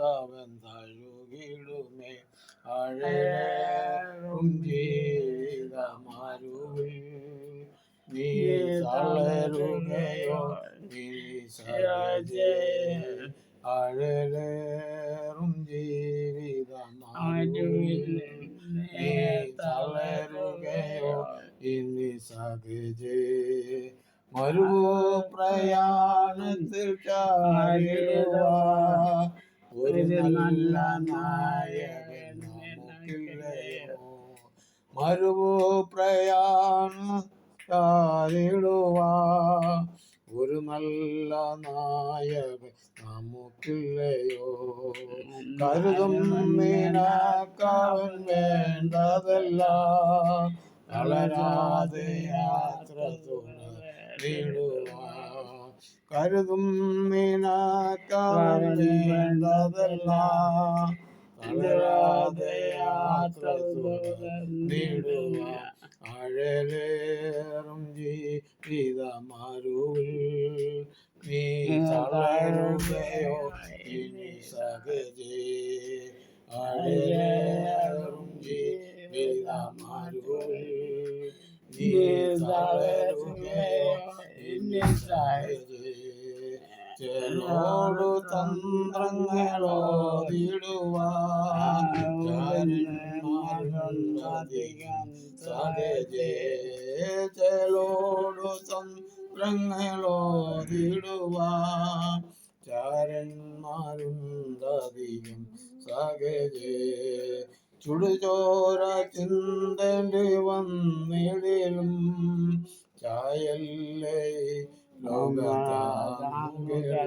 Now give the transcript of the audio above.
തവൻ തഴുകിടുമേ അഴകും ജീവിതമരുവിൽ നീ തളരുകയോ സഹജേ അഴലേറും ജീവിതമരുവിൽ നീ തളരുകയോ ഇനി സഹജേ മരുവോ പ്രയാണത്തിൽ ഒരു നല്ല നായകൻ നമുക്കില്ലയോ? മരുവോ പ്രയാണിടുവാ ഒരു നല്ല നായകൻ നമുക്കില്ലയോ? കരുതും മീനാക്കാവൻ വേണ്ടതല്ല. വളരാതെ യാത്ര കരുതും മീനാക്കാവൻ വേണ്ടതല്ല വളരാതെ യാത്ര തുടരുവാ അഴലേറും ജീവിതമരുവിൽ നീ തളരുകയോ ഇനി സഹജേ അഴലേറും ജീവിതമരുവിൽ നീ തളരുകയോ ഇനി സഹജേ ചെലോടു തന്ത്രങ്ങളോ തിടുവാധികം സഹജേ ചെലോടു തന്ത്രങ്ങളോ തിടുവാ ചാരന്മാരുണ്ടധികം സഹജേ ചുടുചോര ചിന്തേണ്ടി വന്നിടിലും ചായല്ലേ ലോകത്താ موضوع